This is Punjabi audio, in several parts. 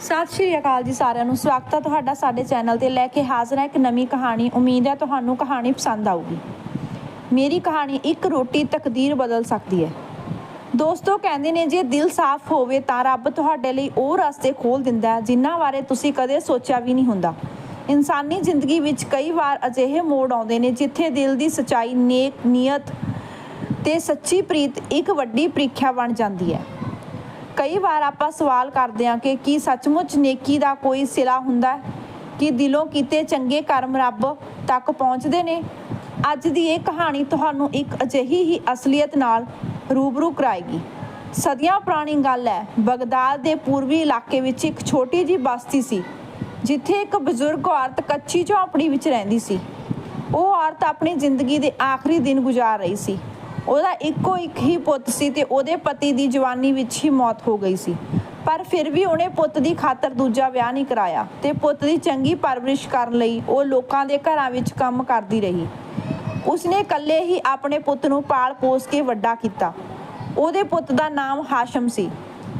ਸਤਿ ਸ਼੍ਰੀ ਅਕਾਲ ਜੀ ਸਾਰਿਆਂ ਨੂੰ। ਸਵਾਗਤ ਹੈ ਤੁਹਾਡਾ ਸਾਡੇ ਚੈਨਲ ਤੇ। ਲੈ ਕੇ ਹਾਜ਼ਰ ਹਾਂ ਇੱਕ ਨਵੀਂ ਕਹਾਣੀ। ਉਮੀਦ ਹੈ ਤੁਹਾਨੂੰ ਕਹਾਣੀ ਪਸੰਦ ਆਊਗੀ। ਮੇਰੀ ਕਹਾਣੀ ਇੱਕ ਰੋਟੀ ਤਕਦੀਰ ਬਦਲ ਸਕਦੀ ਹੈ। ਦੋਸਤੋ, ਕਹਿੰਦੇ ਨੇ, ਜੇ ਦਿਲ ਸਾਫ਼ ਹੋਵੇ ਤਾਂ ਰੱਬ ਤੁਹਾਡੇ ਲਈ ਉਹ ਰਸਤੇ ਖੋਲ ਦਿੰਦਾ ਹੈ ਜਿਨ੍ਹਾਂ ਬਾਰੇ ਤੁਸੀਂ ਕਦੇ ਸੋਚਿਆ ਵੀ ਨਹੀਂ ਹੁੰਦਾ। ਇਨਸਾਨੀ ਜ਼ਿੰਦਗੀ ਵਿੱਚ ਕਈ ਵਾਰ ਅਜਿਹੇ ਮੋੜ ਆਉਂਦੇ ਨੇ ਜਿੱਥੇ ਦਿਲ ਦੀ ਸਚਾਈ ਨੇਕ ਨੀਅਤ ਤੇ ਸੱਚੀ ਪ੍ਰੀਤ ਇੱਕ ਵੱਡੀ ਪ੍ਰੀਖਿਆ ਬਣ ਜਾਂਦੀ ਹੈ। ਕਈ ਵਾਰ ਆਪਾਂ ਸਵਾਲ ਕਰਦੇ ਹਾਂ ਕਿ ਕੀ ਸੱਚਮੁੱਚ ਨੇਕੀ ਦਾ ਕੋਈ ਸਿਲਾ ਹੁੰਦਾ ਹੈ? ਕਿ ਦਿਲੋਂ ਕੀਤੇ ਚੰਗੇ ਕਰਮ ਰੱਬ ਤੱਕ ਪਹੁੰਚਦੇ ਨੇ? ਅੱਜ ਦੀ ਇਹ ਕਹਾਣੀ ਤੁਹਾਨੂੰ ਇੱਕ ਅਜਿਹੀ ਹੀ ਅਸਲੀਅਤ ਨਾਲ ਰੂਬਰੂ ਕਰਾਏਗੀ। ਸਦੀਆਂ ਪੁਰਾਣੀ ਗੱਲ ਹੈ, ਬਗਦਾਦ ਦੇ ਪੂਰਬੀ ਇਲਾਕੇ ਵਿੱਚ ਇੱਕ ਛੋਟੀ ਜੀ ਬਸਤੀ ਸੀ, ਜਿੱਥੇ ਇੱਕ ਬਜ਼ੁਰਗ ਔਰਤ ਕੱਚੀ ਝੌਂਪੜੀ ਵਿੱਚ ਰਹਿੰਦੀ ਸੀ। ਉਹ ਔਰਤ ਆਪਣੀ ਜ਼ਿੰਦਗੀ ਦੇ ਆਖਰੀ ਦਿਨ ਗੁਜ਼ਾਰ ਰਹੀ ਸੀ। ਉਹਦਾ ਇੱਕੋ ਇੱਕ ਹੀ ਪੁੱਤ ਸੀ ਤੇ ਉਹਦੇ ਪਤੀ ਦੀ ਜਵਾਨੀ ਵਿੱਚ ਹੀ ਮੌਤ ਹੋ ਗਈ ਸੀ। ਪਰ ਫਿਰ ਵੀ ਉਹਨੇ ਪੁੱਤ ਦੀ ਖਾਤਰ ਦੂਜਾ ਵਿਆਹ ਨਹੀਂ ਕਰਾਇਆ ਤੇ ਪੁੱਤ ਦੀ ਚੰਗੀ ਪਰਵਰਿਸ਼ ਕਰਨ ਲਈ ਉਹ ਲੋਕਾਂ ਦੇ ਘਰਾਂ ਵਿੱਚ ਕੰਮ ਕਰਦੀ ਰਹੀ। ਉਸਨੇ ਇਕੱਲੇ ਹੀ ਆਪਣੇ ਪੁੱਤ ਨੂੰ ਪਾਲ ਪੋਸ ਕੇ ਵੱਡਾ ਕੀਤਾ। ਉਹਦੇ ਪੁੱਤ ਦਾ ਨਾਮ ਹਾਸ਼ਮ ਸੀ,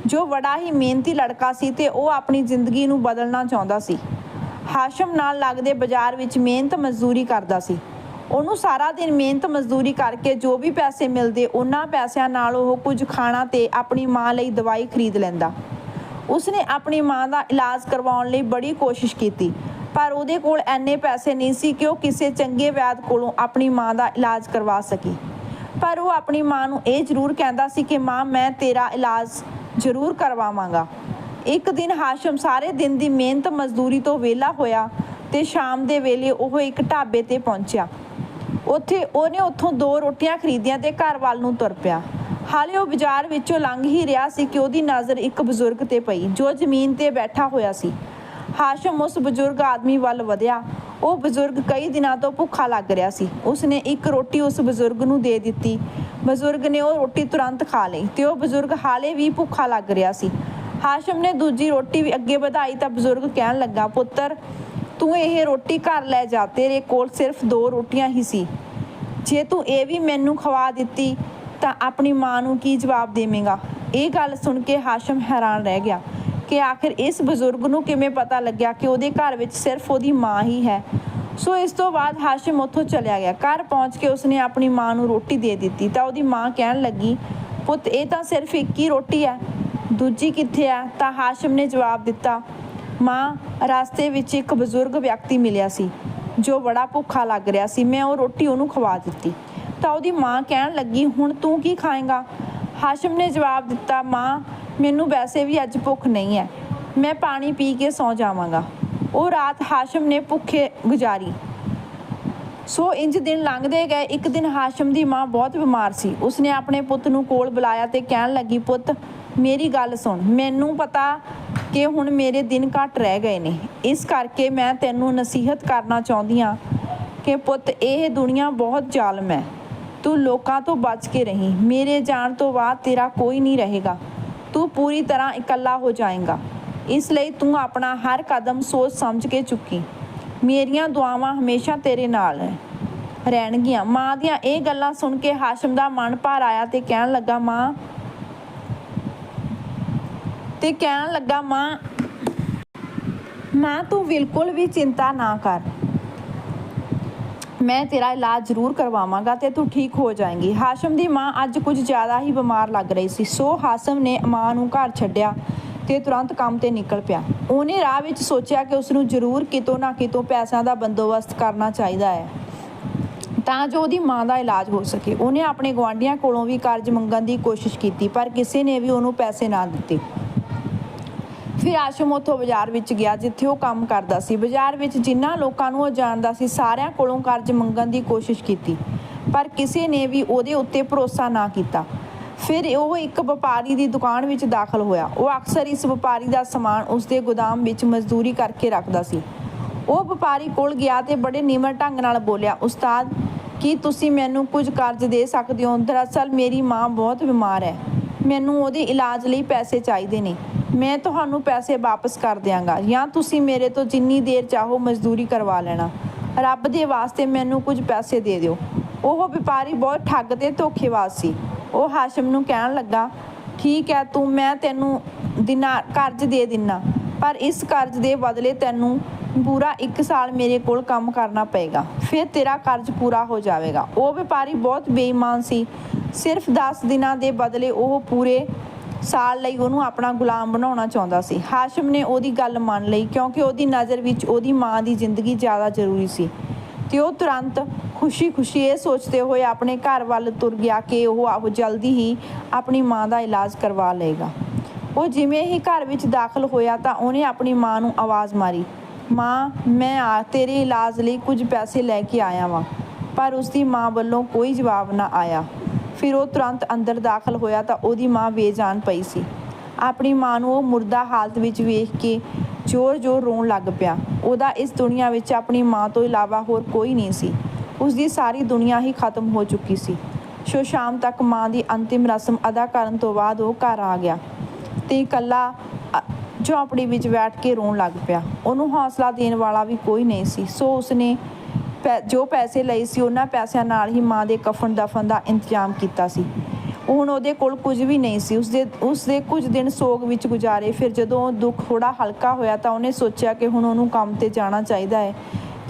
ਜੋ ਬੜਾ ਹੀ ਮਿਹਨਤੀ ਲੜਕਾ ਸੀ ਤੇ ਉਹ ਆਪਣੀ ਜ਼ਿੰਦਗੀ ਨੂੰ ਬਦਲਣਾ ਚਾਹੁੰਦਾ ਸੀ। ਹਾਸ਼ਮ ਨਾਲ ਲੱਗਦੇ ਬਾਜ਼ਾਰ ਵਿੱਚ ਮਿਹਨਤ ਮਜ਼ਦੂਰੀ ਕਰਦਾ ਸੀ। ਉਹਨੂੰ ਸਾਰਾ ਦਿਨ ਮਿਹਨਤ ਮਜ਼ਦੂਰੀ ਕਰਕੇ ਜੋ ਵੀ ਪੈਸੇ ਮਿਲਦੇ, ਉਹਨਾਂ ਪੈਸਿਆਂ ਨਾਲ ਉਹ ਕੁਝ ਖਾਣਾ ਤੇ ਆਪਣੀ ਮਾਂ ਲਈ ਦਵਾਈ ਖਰੀਦ ਲੈਂਦਾ। ਉਸਨੇ ਆਪਣੀ ਮਾਂ ਦਾ ਇਲਾਜ ਕਰਵਾਉਣ ਲਈ ਬੜੀ ਕੋਸ਼ਿਸ਼ ਕੀਤੀ, ਪਰ ਉਹਦੇ ਕੋਲ ਐਨੇ ਪੈਸੇ ਨਹੀਂ ਸੀ ਕਿ ਉਹ ਕਿਸੇ ਚੰਗੇ ਵੈਦ ਕੋਲੋਂ ਆਪਣੀ ਮਾਂ ਦਾ ਇਲਾਜ ਕਰਵਾ ਸਕੇ। ਪਰ ਉਹ ਆਪਣੀ ਮਾਂ ਨੂੰ ਇਹ ਜ਼ਰੂਰ ਕਹਿੰਦਾ ਸੀ ਕਿ, ਮਾਂ, ਮੈਂ ਤੇਰਾ ਇਲਾਜ ਜ਼ਰੂਰ ਕਰਵਾਵਾਂਗਾ। ਇੱਕ ਦਿਨ ਹਾਸ਼ਮ ਸਾਰੇ ਦਿਨ ਦੀ ਮਿਹਨਤ ਮਜ਼ਦੂਰੀ ਤੋਂ ਵਿਹਲਾ ਹੋਇਆ ਤੇ ਸ਼ਾਮ ਦੇ ਵੇਲੇ ਉਹ ਇੱਕ ਢਾਬੇ ਤੇ ਪਹੁੰਚਿਆ। ਉੱਥੇ ਉਹਨੇ ਉੱਥੋਂ ਦੋ ਰੋਟੀਆਂ ਖਰੀਦੀਆਂ ਤੇ ਘਰ ਵੱਲ ਨੂੰ ਤੁਰ ਪਿਆ। ਹਾਲੇ ਉਹ ਬਾਜ਼ਾਰ ਵਿੱਚੋਂ ਲੰਘ ਹੀ ਰਿਹਾ ਸੀ ਕਿ ਉਹਦੀ ਨਜ਼ਰ ਇੱਕ ਬਜ਼ੁਰਗ ਤੇ ਪਈ, ਜੋ ਜ਼ਮੀਨ ਤੇ ਬੈਠਾ ਹੋਇਆ ਸੀ। ਹਾਸ਼ਮ ਉਸ ਬਜ਼ੁਰਗ ਆਦਮੀ ਵੱਲ ਵਧਿਆ। ਉਹ ਬਜ਼ੁਰਗ ਕਈ ਦਿਨਾਂ ਤੋਂ ਭੁੱਖਾ ਲੱਗ ਰਿਹਾ ਸੀ। ਉਸਨੇ ਇੱਕ ਰੋਟੀ ਉਸ ਬਜ਼ੁਰਗ ਨੂੰ ਦੇ ਦਿੱਤੀ। ਬਜ਼ੁਰਗ ਨੇ ਉਹ ਰੋਟੀ ਤੁਰੰਤ ਖਾ ਲਈ ਤੇ ਉਹ ਬਜ਼ੁਰਗ ਹਾਲੇ ਵੀ ਭੁੱਖਾ ਲੱਗ ਰਿਹਾ ਸੀ। ਹਾਸ਼ਮ ਨੇ ਦੂਜੀ ਰੋਟੀ ਵੀ ਅੱਗੇ ਵਧਾਈ ਤਾਂ ਬਜ਼ੁਰਗ ਕਹਿਣ ਲੱਗਾ, ਪੁੱਤਰ ਤੂੰ ਇਹ ਰੋਟੀ ਘਰ ਲੈ ਜਾ, ਤੇਰੇ ਕੋਲ ਸਿਰਫ ਦੋ ਰੋਟੀਆਂ ਹੀ ਸੀ। ਜੇ ਤੂੰ ਇਹ ਵੀ ਮੈਨੂੰ ਖਵਾ ਦਿੱਤੀ, ਤਾਂ ਆਪਣੀ ਮਾਂ ਨੂੰ ਕੀ ਜਵਾਬ ਦੇਵੇਂਗਾ? ਇਹ ਗੱਲ ਸੁਣ ਕੇ ਹਾਸ਼ਮ ਹੈਰਾਨ ਰਹਿ ਗਿਆ ਕਿ ਆਖਿਰ ਇਸ ਬਜ਼ੁਰਗ ਨੂੰ ਕਿਵੇਂ ਪਤਾ ਲੱਗਿਆ ਕਿ ਉਹਦੇ ਘਰ ਵਿੱਚ ਸਿਰਫ ਉਹਦੀ ਮਾਂ ਹੀ ਹੈ। ਸੋ ਇਸ ਤੋਂ ਬਾਅਦ ਹਾਸ਼ਮ ਉੱਥੋਂ ਚਲਿਆ ਗਿਆ। ਘਰ ਪਹੁੰਚ ਕੇ ਉਸਨੇ ਆਪਣੀ ਮਾਂ ਨੂੰ ਰੋਟੀ ਦੇ ਦਿੱਤੀ, ਤਾਂ ਉਹਦੀ ਮਾਂ ਕਹਿਣ ਲੱਗੀ, ਪੁੱਤ, ਇਹ ਤਾਂ ਸਿਰਫ ਇੱਕ ਹੀ ਰੋਟੀ ਹੈ। ਦੂਜੀ ਕਿੱਥੇ ਹੈ? ਤਾਂ ਹਾਸ਼ਮ ਨੇ ਜਵਾਬ ਦਿੱਤਾ ਮਾਂ, ਰਸਤੇ ਵਿੱਚ ਇੱਕ ਬਜ਼ੁਰਗ ਵਿਅਕਤੀ ਮਿਲਿਆ ਸੀ, ਜੋ ਬੜਾ ਭੁੱਖਾ ਲੱਗ ਰਿਹਾ ਸੀ। ਮੈਂ ਉਹ ਰੋਟੀ ਉਹਨੂੰ ਖਵਾ ਦਿੱਤੀ। ਤਾਂ ਉਹਦੀ ਮਾਂ ਕਹਿਣ ਲੱਗੀ, ਹੁਣ ਤੂੰ ਕੀ ਖਾਏਂਗਾ? ਹਾਸ਼ਮ ਨੇ ਜਵਾਬ ਦਿੱਤਾ, ਮਾਂ, ਮੈਨੂੰ ਵੈਸੇ ਵੀ ਅੱਜ ਭੁੱਖ ਨਹੀਂ ਹੈ। ਮੈਂ ਪਾਣੀ ਪੀ ਕੇ ਸੌ ਜਾਵਾਂਗਾ। ਉਹ ਰਾਤ ਹਾਸ਼ਮ ਨੇ ਭੁੱਖੇ ਗੁਜ਼ਾਰੀ। ਸੋ ਇੰਜ ਦਿਨ ਲੰਘਦੇ ਗਏ। ਇੱਕ ਦਿਨ ਹਾਸ਼ਮ ਦੀ ਮਾਂ ਬਹੁਤ ਬਿਮਾਰ ਸੀ। ਉਸਨੇ ਆਪਣੇ ਪੁੱਤ ਨੂੰ ਕੋਲ ਬੁਲਾਇਆ ਤੇ ਕਹਿਣ ਲੱਗੀ, ਪੁੱਤ, ਮੇਰੀ ਗੱਲ ਸੁਣ। ਮੈਨੂੰ ਪਤਾ ਕਿ ਹੁਣ ਮੇਰੇ ਦਿਨ ਘੱਟ ਰਹਿ ਗਏ ਨੇ। ਇਸ ਕਰਕੇ ਮੈਂ ਤੈਨੂੰ ਨਸੀਹਤ ਕਰਨਾ ਚਾਹੁੰਦੀ ਹਾਂ ਕਿ ਪੁੱਤ, ਇਹ ਦੁਨੀਆ ਬਹੁਤ ਜ਼ਾਲਮ ਹੈ। ਤੂੰ ਲੋਕਾਂ ਤੋਂ ਬਚ ਕੇ ਰਹੀਂ। ਮੇਰੇ ਜਾਣ ਤੋਂ ਬਾਅਦ ਤੇਰਾ ਕੋਈ ਨਹੀਂ ਰਹੇਗਾ। ਤੂੰ ਪੂਰੀ ਤਰ੍ਹਾਂ ਇਕੱਲਾ ਹੋ ਜਾਏਗਾ। ਇਸ ਲਈ ਤੂੰ ਆਪਣਾ ਹਰ ਕਦਮ ਸੋਚ ਸਮਝ ਕੇ ਚੁੱਕੀ। ਮੇਰੀਆਂ ਦੁਆਵਾਂ ਹਮੇਸ਼ਾ ਤੇਰੇ ਨਾਲ ਹੈ ਰਹਿਣਗੀਆਂ। ਮਾਂ ਦੀਆਂ ਇਹ ਗੱਲਾਂ ਸੁਣ ਕੇ ਹਾਸ਼ਮ ਦਾ ਮਨ ਭਰ ਆਇਆ ਤੇ ਕਹਿਣ ਲੱਗਾ, ਮਾਂ ਤੇ ਕਹਿਣ ਲੱਗਾ, ਮਾਂ ਮਾਂ, ਤੂੰ ਬਿਲਕੁਲ ਵੀ ਚਿੰਤਾ ਨਾ ਕਰ। ਮੈਂ ਤੇਰਾ ਇਲਾਜ ਜ਼ਰੂਰ ਕਰਵਾਵਾਂਗਾ ਤੇ ਤੂੰ ਠੀਕ ਹੋ ਜਾਏਂਗੀ। ਹਾਸ਼ਮ ਦੀ ਮਾਂ ਅੱਜ ਕੁਝ ਜ਼ਿਆਦਾ ਹੀ ਬਿਮਾਰ ਲੱਗ ਰਹੀ ਸੀ। ਸੋ ਹਾਸ਼ਮ ਨੇ ਮਾਂ ਨੂੰ ਘਰ ਛੱਡਿਆ ਤੇ ਤੁਰੰਤ ਕੰਮ ਤੇ ਨਿਕਲ ਪਿਆ। ਉਹਨੇ ਰਾਹ ਵਿੱਚ ਸੋਚਿਆ ਕਿ ਉਸ ਨੂੰ ਜ਼ਰੂਰ ਕਿਤੋਂ ਨਾ ਕਿਤੋਂ ਪੈਸਿਆਂ ਦਾ ਬੰਦੋਬਸਤ ਕਰਨਾ ਚਾਹੀਦਾ ਹੈ, ਤਾਂ ਜੋ ਉਹਦੀ ਮਾਂ ਦਾ ਇਲਾਜ ਹੋ ਸਕੇ। ਉਹਨੇ ਆਪਣੇ ਗਵਾਂਢੀਆਂ ਕੋਲੋਂ ਵੀ ਕਰਜ਼ ਮੰਗਣ ਦੀ ਕੋਸ਼ਿਸ਼ ਕੀਤੀ, ਪਰ ਕਿਸੇ ਨੇ ਵੀ ਉਹਨੂੰ ਪੈਸੇ ਨਾ ਦਿੱਤੇ। ਫਿਰ ਆਸ਼ਮ ਉੱਥੋਂ ਬਾਜ਼ਾਰ ਵਿੱਚ ਗਿਆ, ਜਿੱਥੇ ਉਹ ਕੰਮ ਕਰਦਾ ਸੀ। ਬਾਜ਼ਾਰ ਵਿੱਚ ਜਿਨ੍ਹਾਂ ਲੋਕਾਂ ਨੂੰ ਉਹ ਜਾਣਦਾ ਸੀ, ਸਾਰਿਆਂ ਕੋਲੋਂ ਕਰਜ਼ ਮੰਗਣ ਦੀ ਕੋਸ਼ਿਸ਼ ਕੀਤੀ, ਪਰ ਕਿਸੇ ਨੇ ਵੀ ਉਹਦੇ ਉੱਤੇ ਭਰੋਸਾ ਨਾ ਕੀਤਾ। ਫਿਰ ਉਹ ਇੱਕ ਵਪਾਰੀ ਦੀ ਦੁਕਾਨ ਵਿੱਚ ਦਾਖਲ ਹੋਇਆ। ਉਹ ਅਕਸਰ ਇਸ ਵਪਾਰੀ ਦਾ ਸਮਾਨ ਉਸਦੇ ਗੋਦਾਮ ਵਿੱਚ ਮਜ਼ਦੂਰੀ ਕਰਕੇ ਰੱਖਦਾ ਸੀ। ਉਹ ਵਪਾਰੀ ਕੋਲ ਗਿਆ ਤੇ ਬੜੇ ਨਿਮਰ ਢੰਗ ਨਾਲ ਬੋਲਿਆ, ਉਸਤਾਦ, ਕੀ ਤੁਸੀਂ ਮੈਨੂੰ ਕੁਝ ਕਰਜ਼ ਦੇ ਸਕਦੇ ਹੋ? ਦਰਅਸਲ ਮੇਰੀ ਮਾਂ ਬਹੁਤ ਬਿਮਾਰ ਹੈ। ਮੈਨੂੰ ਉਹਦੇ ਇਲਾਜ ਲਈ ਪੈਸੇ ਚਾਹੀਦੇ ਨੇ। ਮੈਂ ਤੁਹਾਨੂੰ ਪੈਸੇ ਵਾਪਸ ਕਰ ਦਿਆਂਗਾ ਜਾਂ ਤੁਸੀਂ ਮੇਰੇ ਤੋਂ ਜਿੰਨੀ ਦੇਰ ਚਾਹੋ ਮਜ਼ਦੂਰੀ ਕਰਵਾ ਲੈਣਾ। ਰੱਬ ਦੇ ਵਾਸਤੇ ਮੈਨੂੰ ਕੁਝ ਪੈਸੇ ਦੇ ਦਿਓ। ਉਹ ਵਪਾਰੀ ਬਹੁਤ ਠੱਗ ਤੇ ਧੋਖੇਬਾਜ਼ ਸੀ। ਉਹ ਹਾਸ਼ਮ ਨੂੰ ਕਹਿਣ ਲੱਗਾ, ਠੀਕ ਹੈ, ਤੂੰ, ਮੈਂ ਤੈਨੂੰ ਦਿਨਾ, ਕਰਜ਼ ਦੇ ਦਿੰਨਾ। ਪਰ ਇਸ ਕਰਜ਼ ਦੇ ਬਦਲੇ ਤੈਨੂੰ ਪੂਰਾ 1 ਸਾਲ ਮੇਰੇ ਕੋਲ ਕੰਮ ਕਰਨਾ ਪਏਗਾ। ਫਿਰ ਤੇਰਾ ਕਰਜ਼ ਪੂਰਾ ਹੋ ਜਾਵੇਗਾ। ਉਹ ਵਪਾਰੀ ਬਹੁਤ ਬੇਈਮਾਨ ਸੀ। ਸਿਰਫ 10 ਦਿਨਾਂ ਦੇ ਬਦਲੇ ਉਹ ਪੂਰੇ ਸਾਲ ਲਈ ਉਹਨੂੰ ਆਪਣਾ ਗੁਲਾਮ ਬਣਾਉਣਾ ਚਾਹੁੰਦਾ ਸੀ। ਹਾਸ਼ਮ ਨੇ ਉਹਦੀ ਗੱਲ ਮੰਨ ਲਈ ਕਿਉਂਕਿ ਉਹਦੀ ਨਜ਼ਰ ਵਿੱਚ ਉਹਦੀ ਮਾਂ ਦੀ ਜ਼ਿੰਦਗੀ ਜ਼ਿਆਦਾ ਜ਼ਰੂਰੀ ਸੀ। ਤੇ ਉਹ ਤੁਰੰਤ ਖੁਸ਼ੀ-ਖੁਸ਼ੀ ਇਹ ਸੋਚਦੇ ਹੋਏ ਆਪਣੇ ਘਰ ਵੱਲ ਤੁਰ ਗਿਆ ਕਿ ਉਹ ਆਪ ਜਲਦੀ ਹੀ ਆਪਣੀ ਮਾਂ ਦਾ ਇਲਾਜ ਕਰਵਾ ਲਏਗਾ। ਉਹ ਜਿਵੇਂ ਹੀ ਘਰ ਵਿੱਚ ਦਾਖਲ ਹੋਇਆ ਤਾਂ ਉਹਨੇ ਆਪਣੀ ਮਾਂ ਨੂੰ ਆਵਾਜ਼ ਮਾਰੀ, ਮਾਂ, ਮੈਂ ਆ, ਤੇਰੇ ਇਲਾਜ ਲਈ ਕੁਝ ਪੈਸੇ ਲੈ ਕੇ ਆਇਆ ਵਾਂ, ਪਰ ਉਸਦੀ ਮਾਂ ਵੱਲੋਂ ਕੋਈ ਜਵਾਬ ਨਾ ਆਇਆ। ਫਿਰ ਉਹ ਤੁਰੰਤ ਅੰਦਰ ਦਾਖਲ ਹੋਇਆ ਤਾਂ ਉਹਦੀ ਮਾਂ ਬੇਜਾਨ ਪਈ ਸੀ। ਆਪਣੀ ਮਾਂ ਨੂੰ ਉਹ ਮੁਰਦਾ ਹਾਲਤ ਵਿੱਚ ਵੇਖ ਕੇ ਜ਼ੋਰ-ਜ਼ੋਰ ਰੋਣ ਲੱਗ ਪਿਆ। ਉਹਦਾ ਇਸ ਦੁਨੀਆ ਵਿੱਚ ਆਪਣੀ ਮਾਂ ਤੋਂ ਇਲਾਵਾ ਹੋਰ ਕੋਈ ਨਹੀਂ ਸੀ। ਉਸਦੀ ਸਾਰੀ ਦੁਨੀਆ ਹੀ ਖਤਮ ਹੋ ਚੁੱਕੀ ਸੀ। ਸੋ ਸ਼ਾਮ ਤੱਕ ਮਾਂ ਦੀ ਅੰਤਿਮ ਰਸਮ ਅਦਾ ਕਰਨ ਤੋਂ ਬਾਅਦ ਉਹ ਘਰ ਆ ਗਿਆ। ਤੇ ਇਕੱਲਾ ਅ, ਝੌਂਪੜੀ ਵਿੱਚ ਬੈਠ ਕੇ ਰੋਣ ਲੱਗ ਪਿਆ। ਉਹਨੂੰ ਹੌਸਲਾ ਦੇਣ ਵਾਲਾ ਵੀ ਕੋਈ ਨਹੀਂ ਸੀ। ਸੋ ਉਸਨੇ ਜੋ ਪੈਸੇ ਲਏ ਸੀ, ਉਹਨਾਂ ਪੈਸਿਆਂ ਨਾਲ ਹੀ ਮਾਂ ਦੇ ਕਫਨ ਦਫਨ ਦਾ ਇੰਤਜ਼ਾਮ ਕੀਤਾ ਸੀ। ਹੁਣ ਉਹਦੇ ਕੋਲ ਕੁਝ ਵੀ ਨਹੀਂ ਸੀ। ਉਸਦੇ ਉਸਦੇ ਕੁਝ ਦਿਨ ਸੋਗ ਵਿੱਚ ਗੁਜ਼ਾਰੇ। ਫਿਰ ਜਦੋਂ ਦੁੱਖ ਥੋੜਾ ਹਲਕਾ ਹੋਇਆ ਤਾਂ ਉਹਨੇ ਸੋਚਿਆ ਕਿ ਹੁਣ ਉਹਨੂੰ ਕੰਮ ਤੇ ਜਾਣਾ ਚਾਹੀਦਾ ਹੈ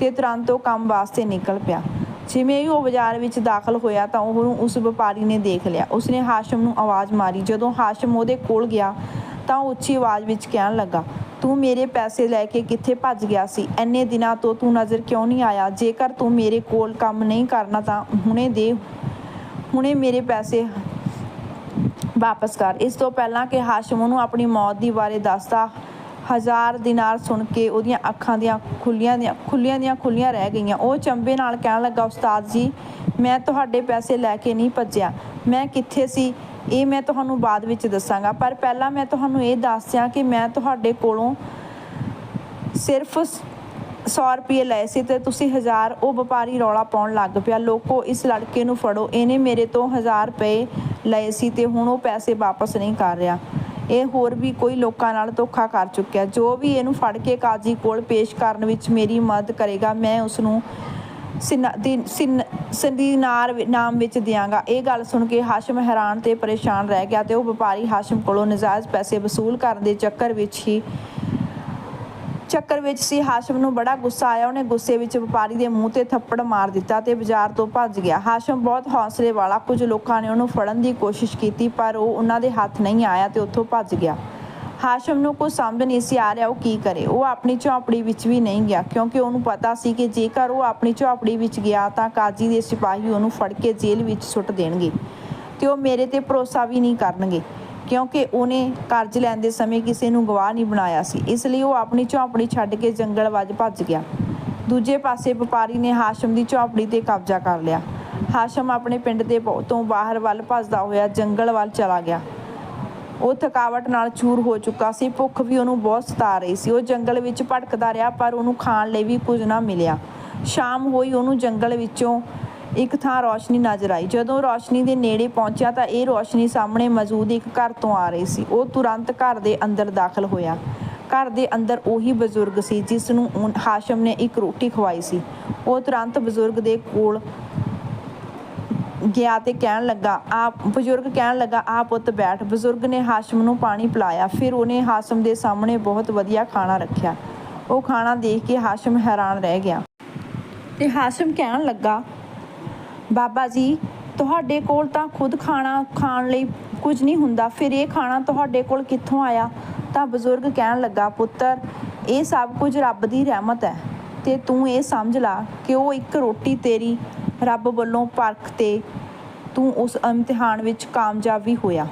ਤੇ ਤੁਰੰਤ ਉਹ ਕੰਮ ਵਾਸਤੇ ਨਿਕਲ ਪਿਆ। ਜਿਵੇਂ ਹੀ ਉਹ ਬਾਜ਼ਾਰ ਵਿੱਚ ਦਾਖਲ ਹੋਇਆ ਤਾਂ ਉਹਨੂੰ ਉਸ ਵਪਾਰੀ ਨੇ ਦੇਖ ਲਿਆ। ਉਸਨੇ ਹਾਸ਼ਮ ਨੂੰ ਆਵਾਜ਼ ਮਾਰੀ। ਜਦੋਂ ਹਾਸ਼ਮ ਉਹਦੇ ਕੋਲ ਗਿਆ ਤਾਂ ਉੱਚੀ ਆਵਾਜ਼ ਵਿੱਚ ਕਹਿਣ ਲੱਗਾ ਤੂੰ ਮੇਰੇ ਪੈਸੇ ਲੈ ਕੇ ਕਿੱਥੇ ਭੱਜ ਗਿਆ ਸੀ? ਐਨੇ ਦਿਨਾਂ ਤੋਂ ਤੂੰ ਨਜ਼ਰ ਕਿਉਂ ਨਹੀਂ ਆਇਆ? ਜੇਕਰ ਤੂੰ ਮੇਰੇ ਕੋਲ ਕੰਮ ਨਹੀਂ ਕਰਨਾ ਤਾਂ ਹੁਣੇ ਦੇ, ਹੁਣੇ ਮੇਰੇ ਪੈਸੇ ਵਾਪਸ ਕਰ। ਇਸ ਤੋਂ ਪਹਿਲਾਂ ਕਿ ਹਾਸ਼ਮ ਨੂੰ ਆਪਣੀ ਮੌਤ ਦੀ ਬਾਰੇ ਦੱਸਦਾ, ਹਜ਼ਾਰ ਦਿਨਾਰ ਸੁਣ ਕੇ ਉਹਦੀਆਂ ਅੱਖਾਂ ਦੀਆਂ ਖੁੱਲੀਆਂ ਦੀਆਂ ਖੁੱਲੀਆਂ ਦੀਆਂ ਖੁੱਲੀਆਂ ਰਹਿ ਗਈਆਂ। ਉਹ ਚੰਬੇ ਨਾਲ ਕਹਿਣ ਲੱਗਾ, ਉਸਤਾਦ ਜੀ, ਮੈਂ ਤੁਹਾਡੇ ਪੈਸੇ ਲੈ ਕੇ ਨਹੀਂ ਭੱਜਿਆ। ਮੈਂ ਕਿੱਥੇ ਸੀ? ਇਹ ਮੈਂ ਤੁਹਾਨੂੰ ਬਾਅਦ ਵਿੱਚ ਦੱਸਾਂਗਾ। ਪਰ ਪਹਿਲਾਂ ਮੈਂ ਤੁਹਾਨੂੰ ਇਹ ਦੱਸ ਦਿਆਂ ਕਿ ਮੈਂ ਤੁਹਾਡੇ ਕੋਲੋਂ ਸਿਰਫ 100 ਰੁਪਏ ਲਏ ਸੀ ਤੇ ਤੁਸੀਂ 1000 ਉਹ ਵਪਾਰੀ ਰੌਲਾ ਪਾਉਣ ਲੱਗ ਪਿਆ। ਲੋਕੋ, ਇਸ ਲੜਕੇ ਨੂੰ ਫੜੋ। ਇਹਨੇ ਮੇਰੇ ਤੋਂ 1000 ਰੁਪਏ ਲਏ ਸੀ ਤੇ ਹੁਣ ਉਹ ਪੈਸੇ ਵਾਪਸ ਨਹੀਂ ਕਰ ਰਿਹਾ। ਇਹ ਹੋਰ ਵੀ ਕੋਈ ਲੋਕਾਂ ਨਾਲ ਧੋਖਾ ਕਰ ਚੁੱਕਿਆ। ਜੋ ਵੀ ਇਹਨੂੰ ਫੜ ਕੇ ਕਾਜ਼ੀ ਕੋਲ ਪੇਸ਼ ਕਰਨ ਵਿੱਚ ਮੇਰੀ ਮਦਦ ਕਰੇਗਾ, ਮੈਂ ਉਸ ਨੂੰ ਸਿਨ- ਨਾਮ ਵਿੱਚ ਦਿਆਂਗਾ। ਇਹ ਗੱਲ ਸੁਣ ਕੇ ਹਾਸ਼ਮ ਹੈਰਾਨ ਤੇ ਪਰੇਸ਼ਾਨ ਰਹਿ ਗਿਆ ਤੇ ਉਹ ਵਪਾਰੀ ਹਾਸ਼ਮ ਕੋਲੋਂ ਨਜਾਇਜ਼ ਪੈਸੇ ਵਸੂਲ ਕਰਨ ਦੇ ਚੱਕਰ ਵਿੱਚ ਹੀ ਚੱਕਰ ਵਿੱਚ ਸੀ। ਹਾਸ਼ਮ ਨੂੰ ਬੜਾ ਗੁੱਸਾ ਆਇਆ। ਉਹਨੇ ਗੁੱਸੇ ਵਿੱਚ ਵਪਾਰੀ ਦੇ ਮੂੰਹ ਤੇ ਥੱਪੜ ਮਾਰ ਦਿੱਤਾ ਤੇ ਬਾਜ਼ਾਰ ਤੋਂ ਭੱਜ ਗਿਆ। ਹਾਸ਼ਮ ਬਹੁਤ ਹੌਸਲੇ ਵਾਲਾ। ਕੁਝ ਲੋਕਾਂ ਨੇ ਉਹਨੂੰ ਫੜਨ ਦੀ ਕੋਸ਼ਿਸ਼ ਕੀਤੀ, ਪਰ ਉਹ ਉਹਨਾਂ ਦੇ ਹੱਥ ਨਹੀਂ ਆਇਆ ਤੇ ਉੱਥੋਂ ਭੱਜ ਗਿਆ। ਹਾਸ਼ਮ ਨੂੰ ਕੁਝ ਸਮਝ ਨਹੀਂ ਸੀ ਆ ਰਿਹਾ ਉਹ ਕੀ ਕਰੇ। ਉਹ ਆਪਣੀ ਝੌਂਪੜੀ ਵਿੱਚ ਵੀ ਨਹੀਂ ਗਿਆ, ਕਿਉਂਕਿ ਉਹਨੂੰ ਪਤਾ ਸੀ ਕਿ ਜੇਕਰ ਉਹ ਆਪਣੀ ਝੌਂਪੜੀ ਵਿੱਚ ਗਿਆ ਤਾਂ ਕਾਜੀ ਦੇ ਸਿਪਾਹੀ ਉਹਨੂੰ ਫੜ ਕੇ ਜੇਲ੍ਹ ਵਿੱਚ ਸੁੱਟ ਦੇਣਗੇ ਤੇ ਉਹ ਮੇਰੇ ਤੇ ਭਰੋਸਾ ਵੀ ਨਹੀਂ ਕਰਨਗੇ, ਕਿਉਂਕਿ ਉਹਨੇ ਕਰਜ਼ ਲੈਣ ਦੇ ਸਮੇਂ ਕਿਸੇ ਨੂੰ ਗਵਾਹ ਨਹੀਂ ਬਣਾਇਆ ਸੀ। ਇਸ ਲਈ ਉਹ ਆਪਣੀ ਝੌਂਪੜੀ ਛੱਡ ਕੇ ਜੰਗਲ ਵੱਜ ਭੱਜ ਗਿਆ। ਦੂਜੇ ਪਾਸੇ ਵਪਾਰੀ ਨੇ ਹਾਸ਼ਮ ਦੀ ਝੌਂਪੜੀ ਤੇ ਕਬਜ਼ਾ ਕਰ ਲਿਆ। ਹਾਸ਼ਮ ਆਪਣੇ ਪਿੰਡ ਦੇ ਤੋਂ ਬਾਹਰ ਵੱਲ ਭੱਜਦਾ ਹੋਇਆ ਜੰਗਲ ਵੱਲ ਚਲਾ ਗਿਆ। ਉਹ ਥਕਾਵਟ ਨਾਲ ਚੂਰ ਹੋ ਚੁੱਕਾ ਸੀ। ਭੁੱਖ ਵੀ ਉਹਨੂੰ ਬਹੁਤ ਸਤਾ ਰਹੀ ਸੀ। ਉਹ ਜੰਗਲ ਵਿੱਚ ਭਟਕਦਾ ਰਿਹਾ, ਪਰ ਉਹਨੂੰ ਖਾਣ ਲਈ ਵੀ ਕੁਝ ਨਾ ਮਿਲਿਆ। ਸ਼ਾਮ ਹੋਈ, ਉਹਨੂੰ ਜੰਗਲ ਵਿੱਚੋਂ ਇੱਕ ਥਾਂ ਰੋਸ਼ਨੀ ਨਜ਼ਰ ਆਈ। ਜਦੋਂ ਰੋਸ਼ਨੀ ਦੇ ਨੇੜੇ ਪਹੁੰਚਿਆ ਤਾਂ ਇਹ ਰੋਸ਼ਨੀ ਸਾਹਮਣੇ ਮੌਜੂਦ ਇੱਕ ਘਰ ਤੋਂ ਆ ਰਹੀ ਸੀ। ਉਹ ਤੁਰੰਤ ਘਰ ਦੇ ਅੰਦਰ ਦਾਖਲ ਹੋਇਆ। ਘਰ ਦੇ ਅੰਦਰ ਉਹੀ ਬਜ਼ੁਰਗ ਸੀ, ਜਿਸ ਨੂੰ ਹਾਸ਼ਮ ਨੇ ਇੱਕ ਰੋਟੀ ਖਵਾਈ ਸੀ। ਉਹ ਤੁਰੰਤ ਬਜ਼ੁਰਗ ਦੇ ਕੋਲ ਗਿਆ ਤੇ ਕਹਿਣ ਲੱਗਾ ਆ ਬਜ਼ੁਰਗ ਕਹਿਣ ਲੱਗਾ ਆ ਪੁੱਤ ਬੈਠ। ਬਜ਼ੁਰਗ ਨੇ ਹਾਸ਼ਮ ਨੂੰ ਪਾਣੀ ਪਿਲਾਇਆ, ਫਿਰ ਉਹਨੇ ਹਾਸ਼ਮ ਦੇ ਸਾਹਮਣੇ ਬਹੁਤ ਵਧੀਆ ਖਾਣਾ ਰੱਖਿਆ। ਉਹ ਖਾਣਾ ਦੇਖ ਕੇ ਹਾਸ਼ਮ ਹੈਰਾਨ ਰਹਿ ਗਿਆ। ਤੇ ਹਾਸ਼ਮ ਕਹਿਣ ਲੱਗਾ, ਬਾਬਾ ਜੀ, ਤੁਹਾਡੇ ਕੋਲ ਤਾਂ ਖੁਦ ਖਾਣਾ ਖਾਣ ਲਈ ਕੁਝ ਨਹੀਂ ਹੁੰਦਾ। ਫਿਰ ਇਹ ਖਾਣਾ ਤੁਹਾਡੇ ਕੋਲ ਕਿੱਥੋਂ ਆਇਆ? ਤਾਂ ਬਜ਼ੁਰਗ ਕਹਿਣ ਲੱਗਾ, ਪੁੱਤਰ, ਇਹ ਸਭ ਕੁਝ ਰੱਬ ਦੀ ਰਹਿਮਤ ਹੈ। ਤੇ ਤੂੰ ਇਹ ਸਮਝ ਲਾ ਕਿ ਉਹ ਇੱਕ ਰੋਟੀ ਤੇਰੀ ਰੱਬ ਵੱਲੋਂ ਪਰਖ ਤੇ ਤੂੰ ਉਸ ਇਮਤਿਹਾਨ ਵਿੱਚ ਕਾਮਯਾਬ ਵੀ ਹੋਇਆ।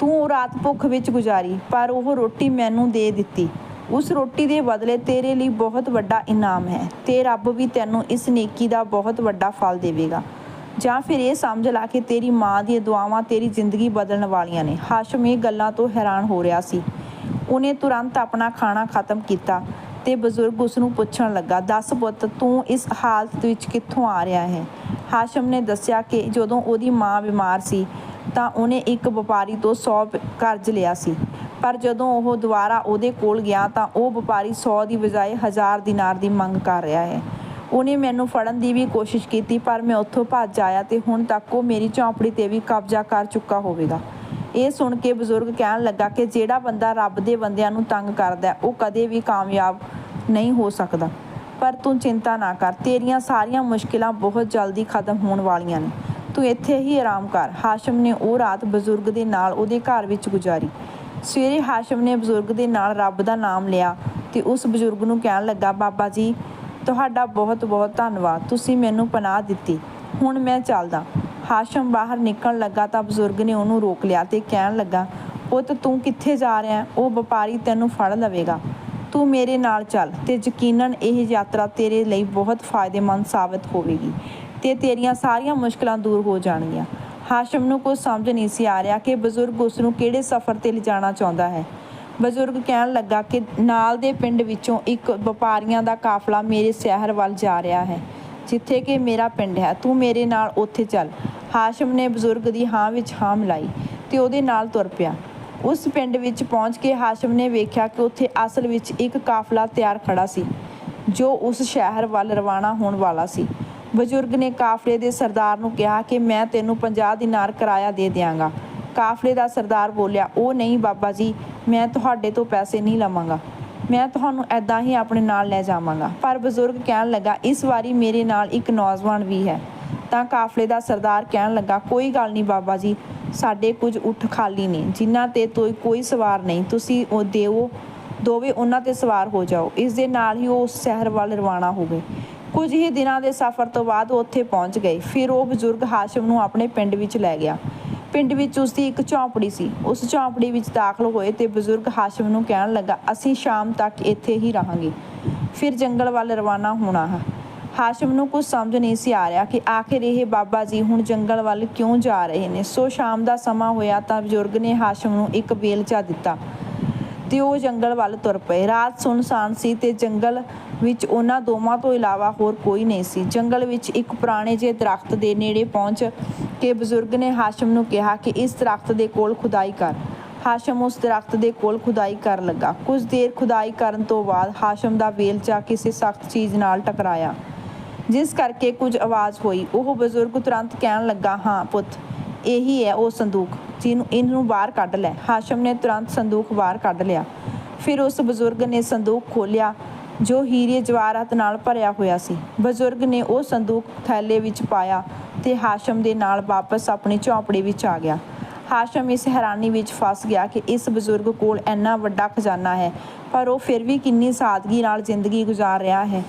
ਤੂੰ ਉਹ ਰਾਤ ਭੁੱਖ ਵਿੱਚ ਗੁਜ਼ਾਰੀ, ਪਰ ਉਹ ਰੋਟੀ ਮੈਨੂੰ ਦੇ ਦਿੱਤੀ। ਉਸ ਰੋਟੀ ਦੇ ਬਦਲੇ ਤੇਰੇ ਲਈ ਬਹੁਤ ਵੱਡਾ ਇਨਾਮ ਹੈ। ਤੇ ਰੱਬ ਵੀ ਤੈਨੂੰ ਇਸ ਨੇਕੀ ਦਾ ਬਹੁਤ ਵੱਡਾ ਫਲ ਦੇਵੇਗਾ। ਜਾਂ ਫਿਰ ਇਹ ਸਮਝ ਲਾ ਕੇ ਤੇਰੀ ਮਾਂ ਦੀਆਂ ਦੁਆਵਾਂ ਤੇਰੀ ਜ਼ਿੰਦਗੀ ਬਦਲਣ ਵਾਲੀਆਂ ਨੇ। ਹਾਸ਼ਮ ਇਹ ਗੱਲਾਂ ਤੋਂ ਹੈਰਾਨ ਹੋ ਰਿਹਾ ਸੀ। ਉਹਨੇ ਤੁਰੰਤ ਆਪਣਾ ਖਾਣਾ ਖਤਮ ਕੀਤਾ। ਤੇ ਬਜ਼ੁਰਗ ਉਸ ਨੂੰ ਪੁੱਛਣ ਲੱਗਾ, ਦੱਸ ਪੁੱਤ, ਤੂੰ ਇਸ ਹਾਲਤ ਵਿੱਚ ਕਿੱਥੋਂ ਆ ਰਿਹਾ ਹੈ? ਹਾਸ਼ਮ ਨੇ ਦੱਸਿਆ ਕਿ ਜਦੋਂ ਉਹਦੀ ਮਾਂ ਬਿਮਾਰ ਸੀ, ਤਾਂ ਉਹਨੇ ਇੱਕ ਵਪਾਰੀ ਤੋਂ 100 ਕਰਜ਼ ਲਿਆ ਸੀ। ਪਰ ਜਦੋਂ ਉਹ ਦੁਬਾਰਾ ਉਹਦੇ ਕੋਲ ਗਿਆ, ਤਾਂ ਉਹ ਵਪਾਰੀ 100 ਦੀ ਬਜਾਏ 1000 ਦਿਨਾਰ ਦੀ ਮੰਗ ਕਰ ਰਿਹਾ ਹੈ। ਉਹਨੇ ਮੈਨੂੰ ਫੜਨ ਦੀ ਵੀ ਕੋਸ਼ਿਸ਼ ਕੀਤੀ, ਪਰ ਮੈਂ ਉੱਥੋਂ ਭੱਜ ਆਇਆ ਤੇ ਹੁਣ ਤੱਕ ਉਹ ਮੇਰੀ ਝੌਂਪੜੀ ਤੇ ਵੀ ਕਬਜ਼ਾ ਕਰ ਚੁੱਕਾ ਹੋਵੇਗਾ। ਇਹ ਸੁਣ ਕੇ ਬਜ਼ੁਰਗ ਕਹਿਣ ਲੱਗਾ ਕਿ ਜਿਹੜਾ ਬੰਦਾ ਰੱਬ ਦੇ ਬੰਦਿਆਂ ਨੂੰ ਤੰਗ ਕਰਦਾ ਉਹ ਕਦੇ ਵੀ ਕਾਮਯਾਬ ਨਹੀਂ ਹੋ ਸਕਦਾ। ਪਰ ਤੂੰ ਚਿੰਤਾ ਨਾ ਕਰ, ਤੇਰੀਆਂ ਸਾਰੀਆਂ ਮੁਸ਼ਕਿਲਾਂ ਬਹੁਤ ਜਲਦੀ ਖਤਮ ਹੋਣ ਵਾਲੀਆਂ ਨੇ। ਤੂੰ ਇੱਥੇ ਹੀ ਆਰਾਮ ਕਰ। ਹਾਸ਼ਮ ਨੇ ਉਹ ਰਾਤ ਬਜ਼ੁਰਗ ਦੇ ਨਾਲ ਉਹਦੇ ਘਰ ਵਿੱਚ ਗੁਜ਼ਾਰੀ। ਸਵੇਰੇ ਹਾਸ਼ਮ ਨੇ ਬਜ਼ੁਰਗ ਦੇ ਨਾਲ ਰੱਬ ਦਾ ਨਾਮ ਲਿਆ ਤੇ ਉਸ ਬਜ਼ੁਰਗ ਨੂੰ ਕਹਿਣ ਲੱਗਾ, ਬਾਬਾ ਜੀ, ਤੁਹਾਡਾ ਬਹੁਤ ਬਹੁਤ ਧੰਨਵਾਦ। ਤੁਸੀਂ ਮੈਨੂੰ ਪਨਾਹ ਦਿੱਤੀ। ਹੁਣ ਮੈਂ ਚੱਲਦਾ। ਹਾਸ਼ਮ ਬਾਹਰ ਨਿਕਲਣ ਲੱਗਾ ਤਾਂ ਬਜ਼ੁਰਗ ਨੇ ਉਹਨੂੰ ਰੋਕ ਲਿਆ ਤੇ ਕਹਿਣ ਲੱਗਾ, ਪੁੱਤ, ਤੂੰ ਕਿੱਥੇ ਜਾ ਰਿਹਾ ਉਹ ਵਪਾਰੀ ਤੈਨੂੰ ਫੜ ਲਵੇਗਾ। ਤੂੰ ਮੇਰੇ ਨਾਲ ਚੱਲ ਤੇ ਯਕੀਨਨ ਇਹ ਯਾਤਰਾ ਤੇਰੇ ਲਈ ਬਹੁਤ ਫਾਇਦੇਮੰਦ ਸਾਬਤ ਹੋਵੇਗੀ ਤੇ ਤੇਰੀਆਂ ਸਾਰੀਆਂ ਮੁਸ਼ਕਲਾਂ ਦੂਰ ਹੋ ਜਾਣਗੀਆਂ ਹਾਸ਼ਮ ਨੂੰ ਕੁਝ ਸਮਝ ਨਹੀਂ ਸੀ ਆ ਰਿਹਾ ਕਿ ਬਜ਼ੁਰਗ ਉਸ ਨੂੰ ਕਿਹੜੇ ਸਫ਼ਰ ਤੇ ਲਿਜਾਣਾ ਚਾਹੁੰਦਾ ਹੈ। ਬਜ਼ੁਰਗ ਕਹਿਣ ਲੱਗਾ ਕਿ ਨਾਲ ਦੇ ਪਿੰਡ ਵਿੱਚੋਂ ਇੱਕ ਵਪਾਰੀਆਂ ਦਾ ਕਾਫਲਾ ਮੇਰੇ ਸ਼ਹਿਰ ਵੱਲ ਜਾ ਰਿਹਾ ਹੈ, ਜਿੱਥੇ ਕਿ ਮੇਰਾ ਪਿੰਡ ਹੈ। ਤੂੰ ਮੇਰੇ ਨਾਲ ਉੱਥੇ ਚੱਲ। ਹਾਸ਼ਮ ਨੇ ਬਜ਼ੁਰਗ ਦੀ ਹਾਂ ਵਿੱਚ ਹਾਂ ਮਿਲਾਈ ਤੇ ਉਹਦੇ ਨਾਲ ਤੁਰ ਪਿਆ। ਉਸ ਪਿੰਡ ਵਿੱਚ ਪਹੁੰਚ ਕੇ ਹਾਸ਼ਮ ਨੇ ਵੇਖਿਆ ਕਿ ਉੱਥੇ ਅਸਲ ਵਿੱਚ ਇੱਕ ਕਾਫਲਾ ਤਿਆਰ ਖੜਾ ਸੀ, ਜੋ ਉਸ ਸ਼ਹਿਰ ਵੱਲ ਰਵਾਨਾ ਹੋਣ ਵਾਲਾ ਸੀ। ਬਜ਼ੁਰਗ ਨੇ ਕਾਫਲੇ ਦੇ ਸਰਦਾਰ ਨੂੰ ਕਿਹਾ ਕਿ ਮੈਂ ਤੈਨੂੰ 50 ਦਿਨਾਰ ਕਿਰਾਇਆ ਦੇ ਦਿਆਂਗਾ। ਕਾਫਲੇ ਦਾ ਸਰਦਾਰ ਬੋਲਿਆ, ਉਹ ਨਹੀਂ ਬਾਬਾ ਜੀ, ਮੈਂ ਤੁਹਾਡੇ ਤੋਂ ਪੈਸੇ ਨਹੀਂ ਲਵਾਂਗਾ। ਮੈਂ ਤੁਹਾਨੂੰ ਐਦਾਂ ਹੀ ਆਪਣੇ ਨਾਲ ਲੈ ਜਾਵਾਂਗਾ। ਪਰ ਬਜ਼ੁਰਗ ਕਹਿਣ ਲੱਗਾ, ਇਸ ਵਾਰੀ ਮੇਰੇ ਨਾਲ ਇੱਕ ਨੌਜਵਾਨ ਵੀ ਹੈ। ਤਾਂ ਕਾਫਲੇ ਦਾ ਸਰਦਾਰ ਕਹਿਣ ਲੱਗਾ, ਕੋਈ ਗੱਲ ਨਹੀਂ ਬਾਬਾ ਜੀ, ਸਾਡੇ ਕੁਝ ਉੱਠ ਖਾਲੀ ਨੇ, ਜਿਨ੍ਹਾਂ ਤੇ ਕੋਈ ਸਵਾਰ ਨਹੀਂ। ਤੁਸੀਂ ਉਹ ਦੇਵੋ, ਦੋਵੇਂ ਉਹਨਾਂ ਤੇ ਸਵਾਰ ਹੋ ਜਾਓ। ਇਸ ਦੇ ਨਾਲ ਹੀ ਉਹ ਉਸ ਸ਼ਹਿਰ ਵੱਲ ਰਵਾਨਾ ਹੋ ਗਏ। ਕੁਝ ਹੀ ਦਿਨਾਂ ਦੇ ਸਫ਼ਰ ਤੋਂ ਬਾਅਦ ਉਹ ਉੱਥੇ ਪਹੁੰਚ ਗਏ। ਫਿਰ ਉਹ ਬਜ਼ੁਰਗ ਹਾਸ਼ਮ ਨੂੰ ਆਪਣੇ ਪਿੰਡ ਵਿੱਚ ਲੈ ਗਿਆ। ਪਿੰਡ ਵਿੱਚ ਉਸ ਦੀ ਇੱਕ ਝੌਂਪੜੀ ਸੀ। ਉਸ ਝੌਂਪੜੀ ਵਿੱਚ ਦਾਖਲ ਹੋਏ ਤੇ ਬਜ਼ੁਰਗ ਹਾਸ਼ਮ ਨੂੰ ਕਹਿਣ ਲੱਗਾ, ਅਸੀਂ ਸ਼ਾਮ ਤੱਕ ਇੱਥੇ ਹੀ ਰਹਾਂਗੇ। ਫਿਰ ਜੰਗਲ ਵੱਲ ਰਵਾਨਾ ਹੋਣਾ ਹੈ। ਹਾਸ਼ਮ ਨੂੰ ਕੁਝ ਸਮਝ ਨਹੀਂ ਸੀ ਆ ਰਿਹਾ ਕਿ ਆਖਿਰ ਇਹ ਬਾਬਾ ਜੀ ਹੁਣ ਜੰਗਲ ਵੱਲ ਕਿਉਂ ਜਾ ਰਹੇ ਨੇ। ਸੋ ਸ਼ਾਮ ਦਾ ਸਮਾਂ ਹੋਇਆ ਤਾਂ ਬਜ਼ੁਰਗ ਨੇ ਹਾਸ਼ਮ ਨੂੰ ਇੱਕ ਬੇਲਚਾ ਦਿੱਤਾ ਤੇ ਉਹ ਜੰਗਲ ਵੱਲ ਤੁਰ ਪਏ। ਰਾਤ ਸੁਨਸਾਨ ਸੀ ਤੇ ਜੰਗਲ ਵਿੱਚ ਉਹਨਾਂ ਦੋਵਾਂ ਤੋਂ ਇਲਾਵਾ ਹੋਰ ਕੋਈ ਨਹੀਂ ਸੀ। ਜੰਗਲ ਵਿੱਚ ਇੱਕ ਪੁਰਾਣੇ ਜਿਹੇ ਦਰਖਤ ਦੇ ਨੇੜੇ ਪਹੁੰਚ ਕੇ ਬਜ਼ੁਰਗ ਨੇ ਹਾਸ਼ਮ ਨੂੰ ਕਿਹਾ ਕਿ ਇਸ ਦਰਖਤ ਦੇ ਕੋਲ ਖੁਦਾਈ ਕਰ। ਹਾਸ਼ਮ ਉਸ ਦਰਖਤ ਦੇ ਕੋਲ ਖੁਦਾਈ ਕਰਨ ਲੱਗਾ। ਕੁਝ ਦੇਰ ਖੁਦਾਈ ਕਰਨ ਤੋਂ ਬਾਅਦ ਹਾਸ਼ਮ ਦਾ ਵੇਲਚਾ ਕਿਸੇ ਸਖਤ ਚੀਜ਼ ਨਾਲ ਟਕਰਾਇਆ। ਜਿਸ ਕਰਕੇ ਕੁਝ ਆਵਾਜ਼ ਹੋਈ। ਉਹ ਬਜ਼ੁਰਗ ਤੁਰੰਤ ਕਹਿਣ ਲੱਗਾ, ਹਾਂ ਪੁੱਤ, ਇਹੀ ਹੈ ਉਹ ਸੰਦੂਕ, ਜਿਹਨੂੰ ਇਹਨੂੰ ਬਾਹਰ ਕੱਢ ਲੈ। ਹਾਸ਼ਮ ਨੇ ਤੁਰੰਤ ਸੰਦੂਕ ਬਾਹਰ ਕੱਢ ਲਿਆ। ਫਿਰ ਉਸ ਬਜ਼ੁਰਗ ਨੇ ਸੰਦੂਕ ਖੋਲ੍ਹਿਆ, ਜੋ ਹੀਰੇ ਜਵਾਹਰਾਤ ਨਾਲ ਭਰਿਆ ਹੋਇਆ ਸੀ। ਬਜ਼ੁਰਗ ਨੇ ਉਹ ਸੰਦੂਕ ਥੈਲੇ ਵਿੱਚ ਪਾਇਆ ਤੇ ਹਾਸ਼ਮ ਦੇ ਨਾਲ ਵਾਪਸ ਆਪਣੀ ਝੌਂਪੜੀ ਵਿੱਚ ਆ ਗਿਆ। ਹਾਸ਼ਮ ਇਸ ਹੈਰਾਨੀ ਵਿੱਚ ਫਸ ਗਿਆ ਕਿ ਇਸ ਬਜ਼ੁਰਗ ਕੋਲ ਇੰਨਾ ਵੱਡਾ ਖਜ਼ਾਨਾ ਹੈ, ਪਰ ਉਹ ਫਿਰ ਵੀ ਕਿੰਨੀ ਸਾਦਗੀ ਨਾਲ ਜ਼ਿੰਦਗੀ ਗੁਜ਼ਾਰ ਰਿਹਾ ਹੈ।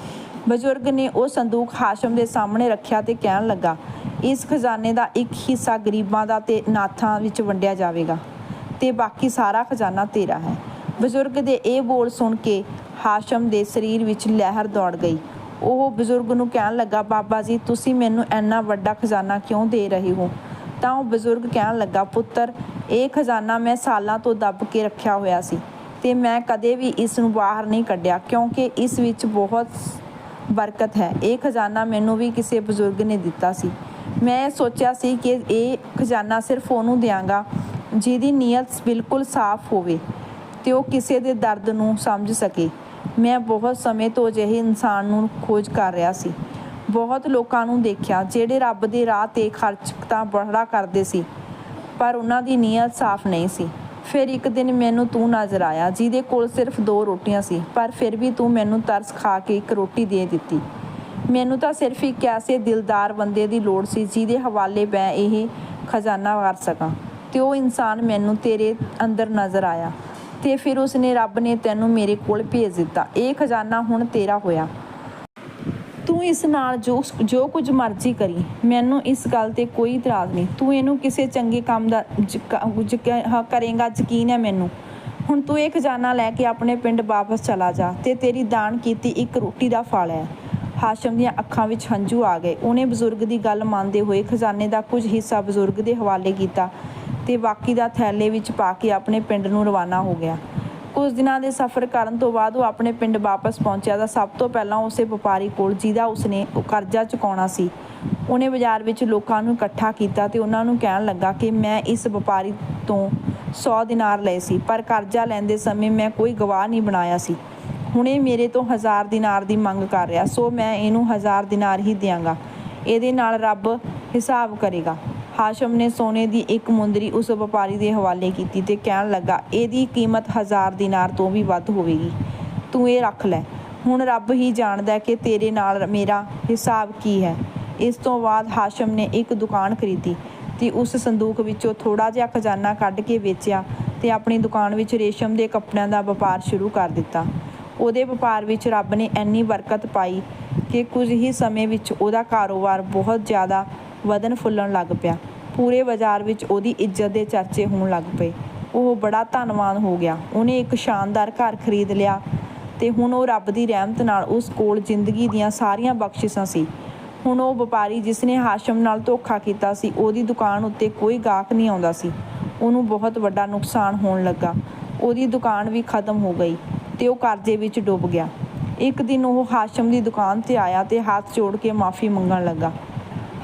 ਬਜ਼ੁਰਗ ਨੇ ਉਹ ਸੰਦੂਕ ਹਾਸ਼ਮ ਦੇ ਸਾਹਮਣੇ ਰੱਖਿਆ ਤੇ ਕਹਿਣ ਲੱਗਾ, ਇਸ ਖਜ਼ਾਨੇ ਦਾ ਇੱਕ ਹਿੱਸਾ ਗਰੀਬਾਂ ਦਾ ਤੇ ਨਾਥਾਂ ਵਿੱਚ ਵੰਡਿਆ ਜਾਵੇਗਾ ਤੇ ਬਾਕੀ ਸਾਰਾ ਖਜ਼ਾਨਾ ਤੇਰਾ ਹੈ। ਬਜ਼ੁਰਗ ਦੇ ਇਹ ਬੋਲ ਸੁਣ ਕੇ ਹਾਸ਼ਮ ਦੇ ਸਰੀਰ ਵਿੱਚ ਲਹਿਰ ਦੌੜ ਗਈ। ਉਹ ਬਜ਼ੁਰਗ ਨੂੰ ਕਹਿਣ ਲੱਗਾ, ਬਾਬਾ ਜੀ, ਤੁਸੀਂ ਮੈਨੂੰ ਇੰਨਾ ਵੱਡਾ ਖਜ਼ਾਨਾ ਕਿਉਂ ਦੇ ਰਹੇ ਹੋ? ਤਾਂ ਉਹ ਬਜ਼ੁਰਗ ਕਹਿਣ ਲੱਗਾ, ਪੁੱਤਰ, ਇਹ ਖਜ਼ਾਨਾ ਮੈਂ ਸਾਲਾਂ ਤੋਂ ਦੱਬ ਕੇ ਰੱਖਿਆ ਹੋਇਆ ਸੀ ਤੇ ਮੈਂ ਕਦੇ ਵੀ ਇਸ ਨੂੰ ਬਾਹਰ ਨਹੀਂ ਕੱਢਿਆ ਕਿਉਂਕਿ ਇਸ ਵਿੱਚ ਬਹੁਤ ਬਰਕਤ ਹੈ। ਇਹ ਖਜ਼ਾਨਾ ਮੈਨੂੰ ਵੀ ਕਿਸੇ ਬਜ਼ੁਰਗ ਨੇ ਦਿੱਤਾ ਸੀ। ਮੈਂ ਸੋਚਿਆ ਸੀ ਕਿ ਇਹ ਖਜ਼ਾਨਾ ਸਿਰਫ ਉਹਨੂੰ ਦਿਆਂਗਾ ਜਿਹਦੀ ਨੀਅਤ ਬਿਲਕੁਲ ਸਾਫ਼ ਹੋਵੇ ਤੇ ਉਹ ਕਿਸੇ ਦੇ ਦਰਦ ਨੂੰ ਸਮਝ ਸਕੇ। ਮੈਂ ਬਹੁਤ ਸਮੇਂ ਤੋਂ ਅਜਿਹੇ ਇਨਸਾਨ ਨੂੰ ਖੋਜ ਕਰ ਰਿਹਾ ਸੀ। ਬਹੁਤ ਲੋਕਾਂ ਨੂੰ ਦੇਖਿਆ ਜਿਹੜੇ ਰੱਬ ਦੇ ਰਾਹ ਤੇ ਖਰਚ ਤਾਂ ਬੜਾ ਕਰਦੇ ਸੀ, ਪਰ ਉਹਨਾਂ ਦੀ ਨੀਅਤ ਸਾਫ਼ ਨਹੀਂ ਸੀ। ਫਿਰ ਇੱਕ ਦਿਨ ਮੈਨੂੰ ਤੂੰ ਨਜ਼ਰ ਆਇਆ, ਜਿਹਦੇ ਕੋਲ ਸਿਰਫ ਦੋ ਰੋਟੀਆਂ ਸੀ, ਪਰ ਫਿਰ ਵੀ ਤੂੰ ਮੈਨੂੰ ਤਰਸ ਖਾ ਕੇ ਇੱਕ ਰੋਟੀ ਦੇ ਦਿੱਤੀ। ਮੈਨੂੰ ਤਾਂ ਸਿਰਫ ਇੱਕ ਐਸੇ ਦਿਲਦਾਰ ਬੰਦੇ ਦੀ ਲੋੜ ਸੀ, ਜਿਹਦੇ ਹਵਾਲੇ ਮੈਂ ਇਹ ਖਜ਼ਾਨਾ ਕਰ ਸਕਾਂ। ਤੇ ਉਹ ਇਨਸਾਨ ਮੈਨੂੰ ਤੇਰੇ ਅੰਦਰ ਨਜ਼ਰ ਆਇਆ, ਤੇ ਫਿਰ ਉਸਨੇ ਰੱਬ ਨੇ ਤੈਨੂੰ ਮੇਰੇ ਕੋਲ ਭੇਜ ਦਿੱਤਾ। ਇਹ ਖਜ਼ਾਨਾ ਹੁਣ ਤੇਰਾ ਹੋਇਆ। ਤੂੰ ਇਸ ਨਾਲ ਜੋ ਜੋ ਕੁਝ ਮਰਜ਼ੀ ਕਰੀ, ਮੈਨੂੰ ਇਸ ਗੱਲ ਤੇ ਕੋਈ ਇਤਰਾਜ਼ ਨਹੀਂ। ਤੂੰ ਇਹਨੂੰ ਕਿਸੇ ਚੰਗੇ ਕੰਮ ਦਾ ਯਕ- ਯਕੀਨ ਹੈ ਮੈਨੂੰ। ਹੁਣ ਤੂੰ ਇਹ ਖਜ਼ਾਨਾ ਲੈ ਕੇ ਆਪਣੇ ਪਿੰਡ ਵਾਪਸ ਚਲਾ ਜਾ ਤੇ ਤੇਰੀ ਦਾਨ ਕੀਤੀ ਇੱਕ ਰੋਟੀ ਦਾ ਫਲ ਹੈ। ਹਾਸ਼ਮ ਦੀਆਂ ਅੱਖਾਂ ਵਿੱਚ ਹੰਝੂ ਆ ਗਏ। ਉਹਨੇ ਬਜ਼ੁਰਗ ਦੀ ਗੱਲ ਮੰਨਦੇ ਹੋਏ ਖਜ਼ਾਨੇ ਦਾ ਕੁਝ ਹਿੱਸਾ ਬਜ਼ੁਰਗ ਦੇ ਹਵਾਲੇ ਕੀਤਾ ਤੇ ਬਾਕੀ ਦਾ ਥੈਲੇ ਵਿੱਚ ਪਾ ਕੇ ਆਪਣੇ ਪਿੰਡ ਨੂੰ ਰਵਾਨਾ ਹੋ ਗਿਆ। ਕੁਝ ਦਿਨਾਂ ਦੇ ਸਫ਼ਰ ਕਰਨ ਤੋਂ ਬਾਅਦ ਉਹ ਆਪਣੇ ਪਿੰਡ ਵਾਪਸ ਪਹੁੰਚਿਆ ਤਾਂ ਸਭ ਤੋਂ ਪਹਿਲਾਂ ਉਸੇ ਵਪਾਰੀ ਕੋਲ ਜਿਹਦਾ ਉਸਨੇ ਕਰਜ਼ਾ ਚੁਕਾਉਣਾ ਸੀ। ਉਹਨੇ ਬਾਜ਼ਾਰ ਵਿੱਚ ਲੋਕਾਂ ਨੂੰ ਇਕੱਠਾ ਕੀਤਾ ਤੇ ਉਹਨਾਂ ਨੂੰ ਕਹਿਣ ਲੱਗਾ ਕਿ ਮੈਂ ਇਸ ਵਪਾਰੀ ਤੋਂ 100 ਦਿਨਾਰ ਲਏ ਸੀ, ਪਰ ਕਰਜ਼ਾ ਲੈਂਦੇ ਸਮੇਂ ਮੈਂ ਕੋਈ ਗਵਾਹ ਨਹੀਂ ਬਣਾਇਆ ਸੀ। ਹੁਣੇ ਮੇਰੇ ਤੋਂ 1000 ਦਿਨਾਰ ਦੀ ਮੰਗ ਕਰ ਰਿਹਾ, ਸੋ ਮੈਂ ਇਹਨੂੰ 1000 ਦਿਨਾਰ ਹੀ ਦਿਆਂਗਾ। ਇਹਦੇ ਨਾਲ ਰੱਬ ਹਿਸਾਬ ਕਰੇਗਾ। ਹਾਸ਼ਮ ਨੇ ਸੋਨੇ ਦੀ ਇੱਕ ਮੁੰਦਰੀ ਉਸ ਵਪਾਰੀ ਦੇ ਹਵਾਲੇ ਕੀਤੀ ਤੇ ਕਹਿਣ ਲੱਗਾ, ਇਹਦੀ ਕੀਮਤ ਹਜ਼ਾਰ ਦਿਨਾਰ ਤੋਂ ਵੀ ਵੱਧ ਹੋਵੇਗੀ। ਤੂੰ ਇਹ ਰੱਖ ਲੈ। ਹੁਣ ਰੱਬ ਹੀ ਜਾਣਦਾ ਕਿ ਤੇਰੇ ਨਾਲ ਮੇਰਾ ਹਿਸਾਬ ਕੀ ਹੈ। ਇਸ ਤੋਂ ਬਾਅਦ ਹਾਸ਼ਮ ਨੇ ਇੱਕ ਦੁਕਾਨ ਖਰੀਦੀ ਤੇ ਉਸ ਸੰਦੂਕ ਵਿੱਚੋਂ ਥੋੜਾ ਜਿਹਾ ਖਜ਼ਾਨਾ ਕੱਢ ਕੇ ਵੇਚਿਆ ਤੇ ਆਪਣੀ ਦੁਕਾਨ ਵਿੱਚ ਰੇਸ਼ਮ ਦੇ ਕੱਪੜਿਆਂ ਦਾ ਵਪਾਰ ਸ਼ੁਰੂ ਕਰ ਦਿੱਤਾ। ਉਹਦੇ ਵਪਾਰ ਵਿੱਚ ਰੱਬ ਨੇ ਇੰਨੀ ਬਰਕਤ ਪਾਈ ਕਿ ਕੁਝ ਹੀ ਸਮੇਂ ਵਿੱਚ ਉਹਦਾ ਕਾਰੋਬਾਰ ਬਹੁਤ ਜ਼ਿਆਦਾ ਵਧਣ ਫੁੱਲਣ ਲੱਗ ਪਿਆ। ਪੂਰੇ ਬਾਜ਼ਾਰ ਵਿੱਚ ਉਹਦੀ ਇੱਜ਼ਤ ਦੇ ਚਰਚੇ ਹੋਣ ਲੱਗ ਪਏ। ਉਹ ਬੜਾ ਧਨਵਾਨ ਹੋ ਗਿਆ। ਉਹਨੇ ਇੱਕ ਸ਼ਾਨਦਾਰ ਘਰ ਖਰੀਦ ਲਿਆ ਤੇ ਹੁਣ ਉਹ ਰੱਬ ਦੀ ਰਹਿਮਤ ਨਾਲ ਉਸ ਕੋਲ ਜ਼ਿੰਦਗੀ ਦੀਆਂ ਸਾਰੀਆਂ ਬਖਸ਼ਿਸ਼ਾਂ ਸੀ। ਹੁਣ ਉਹ ਵਪਾਰੀ ਜਿਸ ਨੇ ਹਾਸ਼ਮ ਨਾਲ ਧੋਖਾ ਕੀਤਾ ਸੀ, ਉਹਦੀ ਦੁਕਾਨ ਉੱਤੇ ਕੋਈ ਗਾਹਕ ਨਹੀਂ ਆਉਂਦਾ ਸੀ। ਉਹਨੂੰ ਬਹੁਤ ਵੱਡਾ ਨੁਕਸਾਨ ਹੋਣ ਲੱਗਾ। ਉਹਦੀ ਦੁਕਾਨ ਵੀ ਖਤਮ ਹੋ ਗਈ ਤੇ ਉਹ ਕਰਜ਼ੇ ਵਿੱਚ ਡੁੱਬ ਗਿਆ। ਇੱਕ ਦਿਨ ਉਹ ਹਾਸ਼ਮ ਦੀ ਦੁਕਾਨ ਤੇ ਆਇਆ ਤੇ ਹੱਥ ਜੋੜ ਕੇ ਮਾਫੀ ਮੰਗਣ ਲੱਗਾ।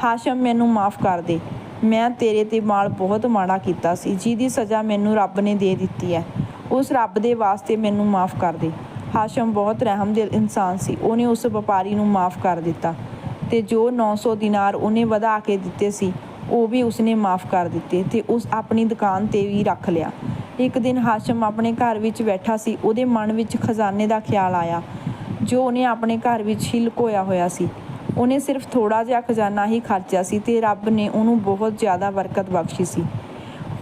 ਹਾਸ਼ਮ, ਮੈਨੂੰ ਮਾਫ ਕਰ ਦੇ। ਮੈਂ ਤੇਰੇ ਤੇ ਮਾਲ ਬਹੁਤ ਮਾੜਾ ਕੀਤਾ ਸੀ, ਜਿਹਦੀ ਸਜ਼ਾ ਮੈਨੂੰ ਰੱਬ ਨੇ ਦੇ ਦਿੱਤੀ ਹੈ। ਉਸ ਰੱਬ ਦੇ ਵਾਸਤੇ ਮੈਨੂੰ ਮਾਫ ਕਰ ਦੇ। ਹਾਸ਼ਮ ਬਹੁਤ ਰਹਿਮਦਿਲ ਇਨਸਾਨ ਸੀ, ਉਹਨੇ ਉਸ ਵਪਾਰੀ ਨੂੰ ਮਾਫ ਕਰ ਦਿੱਤਾ। ਤੇ ਜੋ 900 ਦਿਨਾਰ ਉਹਨੇ ਵਧਾ ਕੇ ਦਿੱਤੇ ਸੀ, ਉਹ ਵੀ ਉਸਨੇ ਮਾਫ ਕਰ ਦਿੱਤੇ ਤੇ ਉਸ ਆਪਣੀ ਦੁਕਾਨ ਤੇ ਵੀ ਰੱਖ ਲਿਆ। ਇੱਕ ਦਿਨ ਹਾਸ਼ਮ ਆਪਣੇ ਘਰ ਵਿੱਚ ਬੈਠਾ ਸੀ, ਉਹਦੇ ਮਨ ਵਿੱਚ ਖਜ਼ਾਨੇ ਦਾ ਖਿਆਲ ਆਇਆ, ਜੋ ਉਹਨੇ ਆਪਣੇ ਘਰ ਵਿੱਚ ਹੀ ਲੁਕੋਇਆ ਹੋਇਆ ਸੀ। ਉਹਨੇ ਸਿਰਫ ਥੋੜਾ ਜਿਹਾ ਖਜ਼ਾਨਾ ਹੀ ਖਰਚਿਆ ਸੀ ਤੇ ਰੱਬ ਨੇ ਉਹਨੂੰ ਬਹੁਤ ਜ਼ਿਆਦਾ ਬਰਕਤ ਬਖਸ਼ੀ ਸੀ।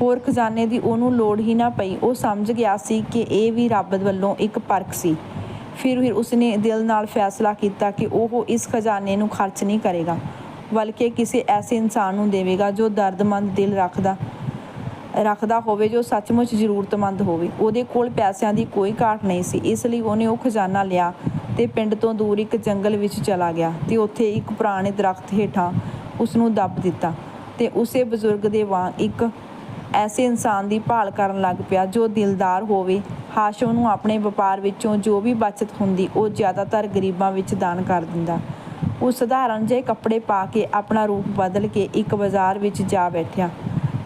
ਹੋਰ ਖਜ਼ਾਨੇ ਦੀ ਉਹਨੂੰ ਲੋੜ ਹੀ ਨਾ ਪਈ। ਉਹ ਸਮਝ ਗਿਆ ਸੀ ਕਿ ਇਹ ਵੀ ਰੱਬ ਵੱਲੋਂ ਇੱਕ ਪਰਖ ਸੀ। ਫਿਰ ਫਿਰ ਉਸਨੇ ਦਿਲ ਨਾਲ ਫੈਸਲਾ ਕੀਤਾ ਕਿ ਉਹ ਇਸ ਖਜ਼ਾਨੇ ਨੂੰ ਖਰਚ ਨਹੀਂ ਕਰੇਗਾ, ਬਲਕਿ ਕਿਸੇ ਐਸੇ ਇਨਸਾਨ ਨੂੰ ਦੇਵੇਗਾ ਜੋ ਦਰਦਮੰਦ ਦਿਲ ਰੱਖਦਾ ਰੱਖਦਾ ਹੋਵੇ, ਜੋ ਸੱਚਮੁੱਚ ਜ਼ਰੂਰਤਮੰਦ ਹੋਵੇ। ਉਹਦੇ ਕੋਲ ਪੈਸਿਆਂ ਦੀ ਕੋਈ ਘਾਟ ਨਹੀਂ ਸੀ। ਇਸ ਲਈ ਉਹਨੇ ਉਹ ਖਜ਼ਾਨਾ ਲਿਆ ਤੇ ਪਿੰਡ ਤੋਂ ਦੂਰ ਇੱਕ ਜੰਗਲ ਵਿੱਚ ਚਲਾ ਗਿਆ ਤੇ ਉੱਥੇ ਇੱਕ ਪੁਰਾਣੇ ਦਰਖਤ ਹੇਠਾਂ ਉਸ ਨੂੰ ਦੱਬ ਦਿੱਤਾ ਤੇ ਉਸੇ ਬਜ਼ੁਰਗ ਦੇ ਵਾਂਗ ਇੱਕ ਐਸੇ ਇਨਸਾਨ ਦੀ ਭਾਲ ਕਰਨ ਲੱਗ ਪਿਆ ਜੋ ਦਿਲਦਾਰ ਹੋਵੇ ਹਾਸ਼ਮ ਨੂੰ ਆਪਣੇ ਵਪਾਰ ਵਿੱਚੋਂ ਜੋ ਵੀ ਬਚਤ ਹੁੰਦੀ, ਉਹ ਜ਼ਿਆਦਾਤਰ ਗਰੀਬਾਂ ਵਿੱਚ ਦਾਨ ਕਰ ਦਿੰਦਾ। ਉਹ ਸਧਾਰਨ ਜਿਹੇ ਕੱਪੜੇ ਪਾ ਕੇ ਆਪਣਾ ਰੂਪ ਬਦਲ ਕੇ ਇੱਕ ਬਾਜ਼ਾਰ ਵਿੱਚ ਜਾ ਬੈਠਿਆ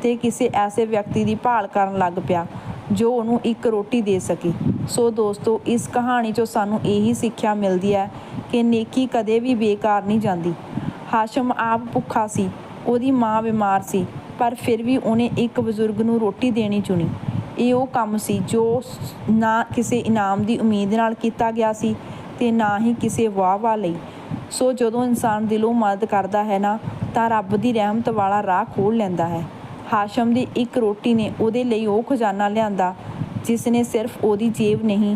ਤੇ ਕਿਸੇ ਐਸੇ ਵਿਅਕਤੀ ਦੀ ਭਾਲ ਕਰਨ ਲੱਗ ਪਿਆ ਜੋ ਉਹਨੂੰ ਇੱਕ ਰੋਟੀ ਦੇ ਸਕੇ। ਸੋ ਦੋਸਤੋ, ਇਸ ਕਹਾਣੀ 'ਚੋਂ ਸਾਨੂੰ ਇਹੀ ਸਿੱਖਿਆ ਮਿਲਦੀ ਹੈ ਕਿ ਨੇਕੀ ਕਦੇ ਵੀ ਬੇਕਾਰ ਨਹੀਂ ਜਾਂਦੀ। ਹਾਸ਼ਮ ਆਪ ਭੁੱਖਾ ਸੀ, ਉਹਦੀ ਮਾਂ ਬਿਮਾਰ ਸੀ, ਪਰ ਫਿਰ ਵੀ ਉਹਨੇ ਇੱਕ ਬਜ਼ੁਰਗ ਨੂੰ ਰੋਟੀ ਦੇਣੀ ਚੁਣੀ। ਇਹ ਉਹ ਕੰਮ ਸੀ ਜੋ ਨਾ ਕਿਸੇ ਇਨਾਮ ਦੀ ਉਮੀਦ ਨਾਲ ਕੀਤਾ ਗਿਆ ਸੀ ਤੇ ਨਾ ਹੀ ਕਿਸੇ ਵਾਹ-ਵਾਹ ਲਈ। ਸੋ ਜਦੋਂ ਇਨਸਾਨ ਦਿਲੋਂ ਮਦਦ ਕਰਦਾ ਹੈ ਨਾ, ਤਾਂ ਰੱਬ ਦੀ ਰਹਿਮਤ ਵਾਲਾ ਰਾਹ ਖੋਲ ਲੈਂਦਾ ਹੈ। ਹਾਸ਼ਮ ਦੀ ਇੱਕ ਰੋਟੀ ਨੇ ਉਹਦੇ ਲਈ ਉਹ ਖਜ਼ਾਨਾ ਲਿਆਂਦਾ ਜਿਸ ਨੇ ਸਿਰਫ ਉਹਦੀ ਜੇਬ ਨਹੀਂ,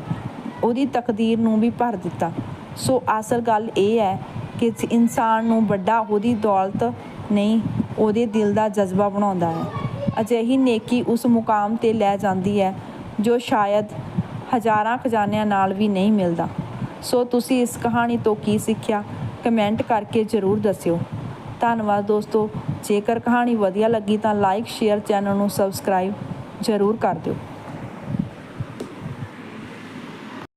ਉਹਦੀ ਤਕਦੀਰ ਨੂੰ ਵੀ ਭਰ ਦਿੱਤਾ। ਸੋ ਅਸਲ ਗੱਲ ਇਹ ਹੈ ਕਿ ਇਨਸਾਨ ਨੂੰ ਵੱਡਾ ਉਹਦੀ ਦੌਲਤ ਨਹੀਂ, ਉਹਦੇ ਦਿਲ ਦਾ ਜਜ਼ਬਾ ਬਣਾਉਂਦਾ ਹੈ। ਅਜਿਹੀ ਨੇਕੀ ਉਸ ਮੁਕਾਮ ਤੇ ਲੈ ਜਾਂਦੀ ਹੈ, ਜੋ ਸ਼ਾਇਦ ਹਜ਼ਾਰਾਂ ਖਜ਼ਾਨਿਆਂ ਨਾਲ ਵੀ ਨਹੀਂ ਮਿਲਦਾ। ਸੋ ਤੁਸੀਂ ਇਸ ਕਹਾਣੀ ਤੋਂ ਕੀ ਸਿੱਖਿਆ? ਕਮੈਂਟ ਕਰਕੇ ਜ਼ਰੂਰ ਦੱਸਿਓ। ਧੰਨਵਾਦ ਦੋਸਤੋ। ਜੇਕਰ ਕਹਾਣੀ ਵਧੀਆ ਲੱਗੀ ਤਾਂ ਲਾਈਕ ਸ਼ੇਅਰ ਚੈਨਲ ਨੂੰ ਸਬਸਕ੍ਰਾਈਬ ਜ਼ਰੂਰ ਕਰ ਦਿਓ।